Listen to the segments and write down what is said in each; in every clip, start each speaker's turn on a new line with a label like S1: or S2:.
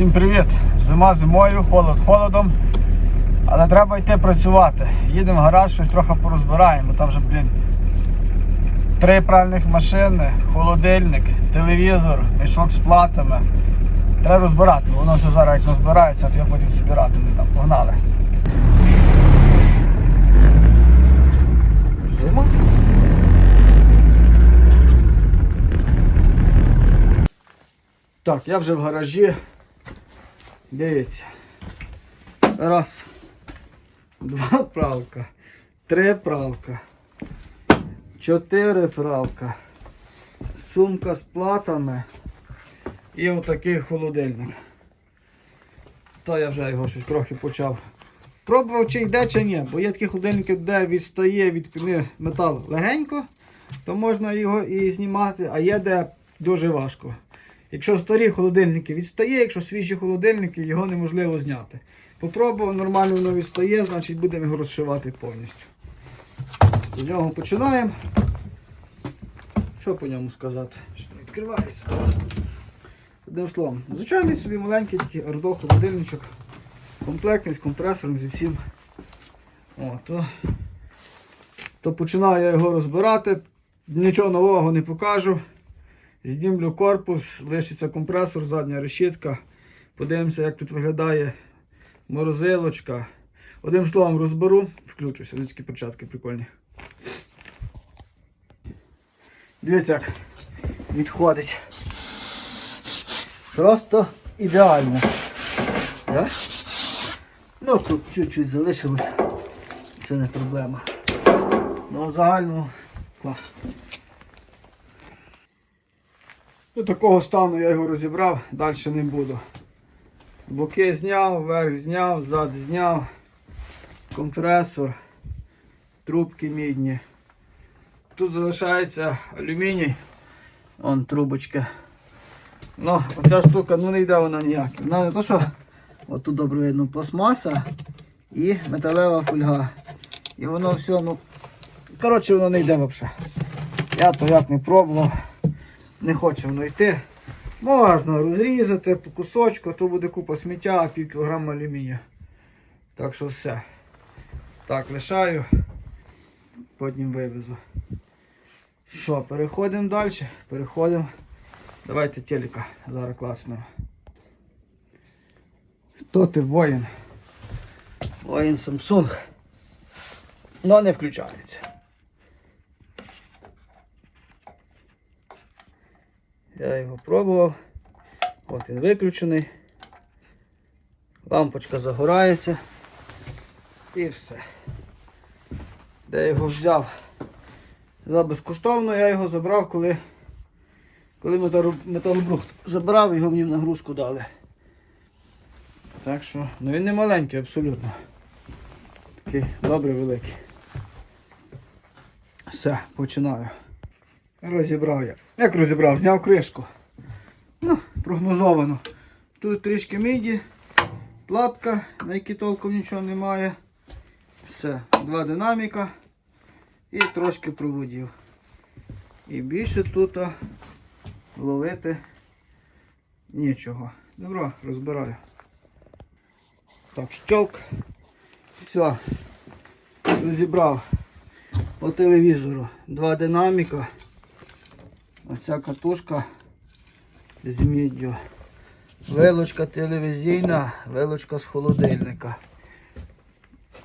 S1: Всім привіт! Зима зимою, холод холодом. Але треба йти працювати. Їдемо в гараж, щось трохи порозбираємо. Там вже, блін, три пральних машини, холодильник, телевізор, мішок з платами. Треба розбирати. Воно все зараз як розбирається, то я потім збиратиму. Там погнали. Зима? Так, я вже в гаражі. Дивіться. Раз. Два правка. Три правка. Чотири правка. Сумка з платами. І отакий холодильник. То я вже його щось трохи почав. Пробував чи йде, чи ні, бо є такі холодильники, де відстає від піни метал легенько, то можна його і знімати, а є де дуже важко. Якщо старі холодильники відстає, якщо свіжі холодильники, його неможливо зняти. Попробував, нормально воно відстає, значить будемо його розшивати повністю. З нього починаємо. Що по ньому сказати? Що відкривається. Одним словом, звичайний собі маленький такий ордо холодильничок. Комплектний з компресором зі всім. О, то, то починаю я його розбирати. Нічого нового не покажу. Знімлю корпус, лишиться компресор, задня решітка. Подивимося, як тут виглядає морозилочка. Одним словом розберу, включуся. Ось такі перчатки прикольні. Дивіться, як відходить. Просто ідеально. Да? Ну тут чуть-чуть залишилось. Це не проблема. Ну в загальному клас. До такого стану я його розібрав, далі не буду. Боки зняв, верх зняв, зад зняв, компресор, трубки мідні. Тут залишається алюміній. Вон трубочка. Ну, оця штука ну не йде вона ніяк. Вона не то що. От тут добре видно пластмаса і металева фольга. І воно все, ну. Коротше, воно не йде взагалі. Я то як не пробував не хоче воно йти. Можна розрізати по кусочку, то буде купа сміття, пів кілограма алюмінія. Так що все. Так, лишаю, потім вивезу. Що, переходимо далі? Переходимо. Давайте телека зараз класно. Хто ти воїн? Воїн Samsung. Но не включається. Я його пробував. От він виключений. Лампочка загорається. І все. Де його взяв? За безкоштовно я його забрав, коли коли металобрухт забрав, його мені в нагрузку дали. Так що, ну він не маленький абсолютно. Такий добрий великий. Все, починаю. Розібрав я. Як розібрав? Зняв кришку. Ну, прогнозовано. Тут трішки міді, платка, на якій толком нічого немає. Все, два динаміка і трошки проводів. І більше тут ловити нічого. Добро, розбираю. Так, щелк. Все. Розібрав по телевізору два динаміка. Оця катушка з міддю. Вилочка телевізійна, вилочка з холодильника.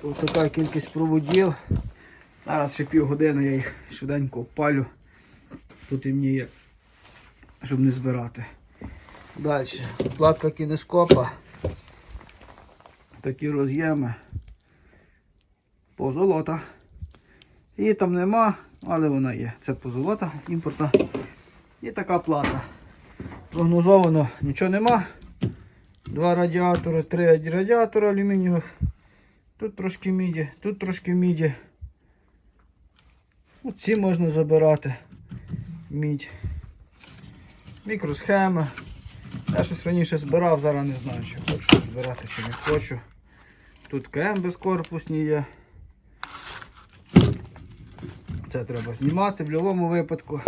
S1: Тут така кількість проводів. Зараз ще півгодини я їх швиденько опалю. Тут і щоб не збирати. Далі. Платка кінескопа. Такі роз'єми. Позолота. Її там нема, але вона є. Це позолота імпортна. І така плата. Прогнозовано нічого нема. Два радіатори, три радіатори алюмінієвих. Тут трошки міді, тут трошки міді. Оці можна забирати. Мідь. Мікросхема. Я щось раніше збирав, зараз не знаю, чи хочу збирати, чи не хочу. Тут КМ безкорпусні є. Це треба знімати в будь-якому випадку.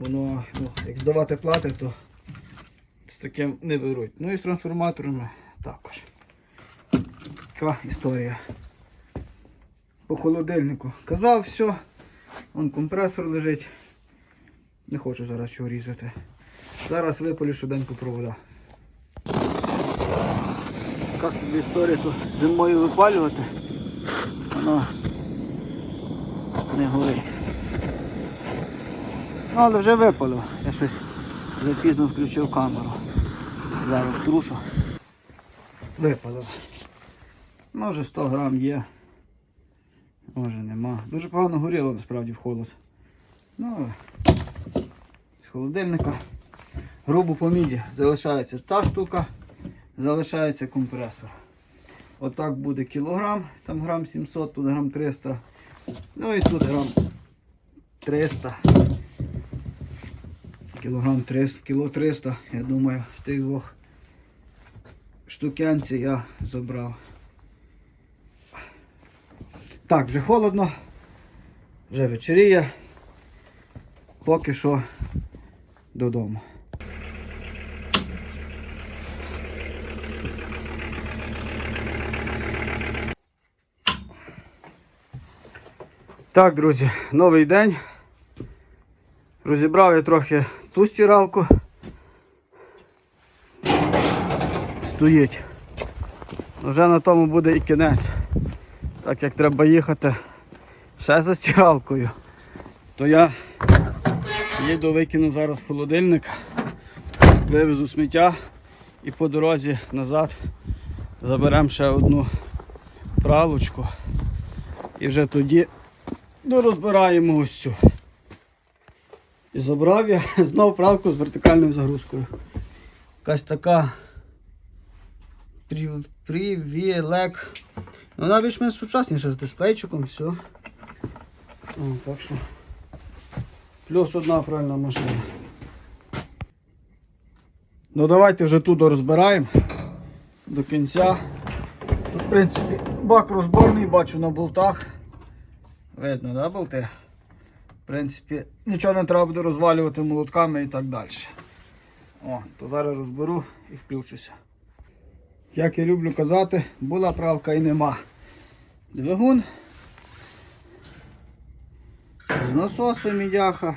S1: Воно, ну, як здавати плати, то з таким не беруть. Ну і з трансформаторами також. Така історія. По холодильнику. Казав, все. Вон компресор лежить. Не хочу зараз його різати. Зараз випалю швиденько провода. Така собі історія то зимою випалювати. Воно не горить. Але вже випалив. Я щось запізно включив камеру. Зараз трушу. Випалив. Може 100 грам є. Може нема. Дуже погано горіло насправді в холод. Ну, з холодильника. Грубо по міді залишається та штука, залишається компресор. Отак буде кілограм, там грам 700, тут грам 300. Ну і тут грам 300. Кілограм 300, кіло 300, я думаю, тих двох штукянці я забрав. Так, вже холодно, вже вечеріє. Поки що додому. Так, друзі, новий день. Розібрав я трохи ту стиралку. Стоїть. Вже на тому буде і кінець. Так як треба їхати ще за стиралкою, то я їду викину зараз в холодильник, вивезу сміття і по дорозі назад заберемо ще одну пралочку і вже тоді дорозбираємо ось цю. І забрав я знов пралку з вертикальною загрузкою. Якась така привілек. Ну, Вона більш-менш сучасніша з дисплейчиком, все. О, так що. Плюс одна правильна машина. Ну давайте вже тут розбираємо до кінця. Тут, в принципі, бак розборний, бачу на болтах. Видно, да, болти? Принципі, нічого не треба буде розвалювати молотками і так далі. О, то зараз розберу і включуся. Як я люблю казати, була пралка і нема. Двигун. З насосом мідяха.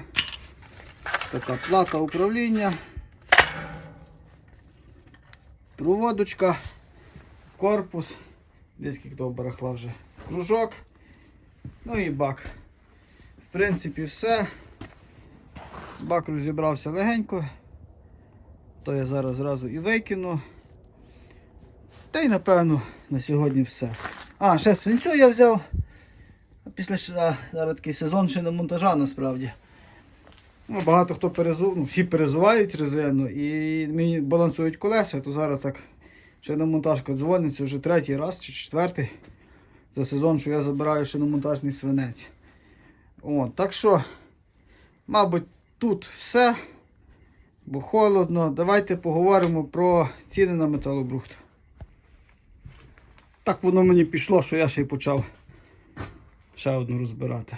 S1: Така плата управління. Проводочка, корпус, десь того барахла вже кружок. Ну і бак. В принципі, все. Бак розібрався легенько. То я зараз зразу і викину. Та й напевно на сьогодні все. А, ще свинцю я взяв. Після ще- зараз такий сезон ще на монтажа насправді. Ну, багато хто перезу, ну, всі перезувають резину і мені балансують колеса, то зараз так ще на монтажка дзвониться вже третій раз чи четвертий за сезон, що я забираю ще на монтажний свинець. От, так що, мабуть, тут все. Бо холодно. Давайте поговоримо про ціни на металобрухт. Так воно мені пішло, що я ще й почав ще одну розбирати.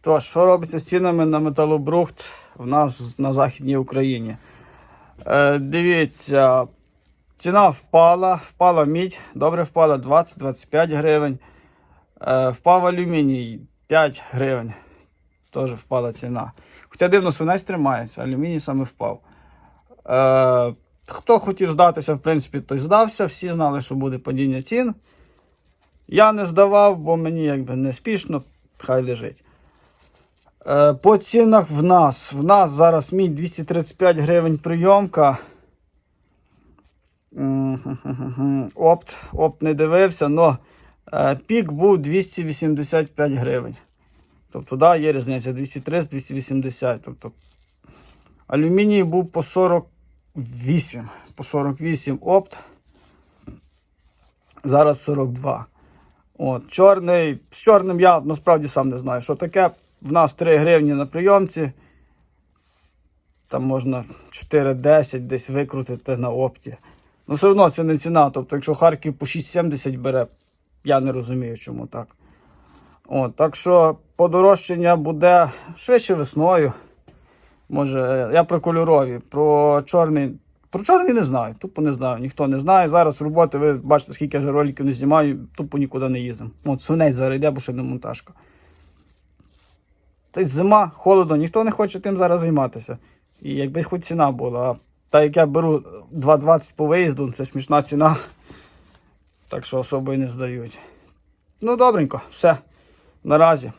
S1: То, що робиться з цінами на металобрухт в нас на Західній Україні? Е, дивіться, ціна впала, впала мідь, добре впала 20-25 гривень. Е, впав алюміній 5 гривень. Теж впала ціна. Хоча дивно свинець тримається, алюміній саме впав. Е, хто хотів здатися, в принципі, той здався. Всі знали, що буде падіння цін. Я не здавав, бо мені якби не спішно, хай лежить. Е, по цінах в нас. В нас зараз мідь 235 гривень прийомка. Опт, опт не дивився, але пік був 285 гривень. Тобто, да, є різниця 230-280. Тобто, алюміній був по 48. По 48 опт. Зараз 42. От, чорний, з чорним я насправді сам не знаю, що таке. В нас 3 гривні на прийомці. Там можна 4,10 десь викрутити на опті. Ну, все одно це не ціна. Тобто, якщо Харків по 6,70 бере, я не розумію, чому так. От, так що подорожчання буде швидше весною. Може, я про кольорові. Про чорний Про чорний не знаю, тупо не знаю, ніхто не знає. Зараз роботи, ви бачите, скільки я вже роликів не знімаю, тупо нікуди не їздимо. От сунець зараз йде, бо ще не монтажка. Це зима, холодно, ніхто не хоче тим зараз займатися. І якби хоч ціна була. А так як я беру 2,20 по виїзду, це смішна ціна. Так що особо і не здають. Ну, добренько, все. Наразі.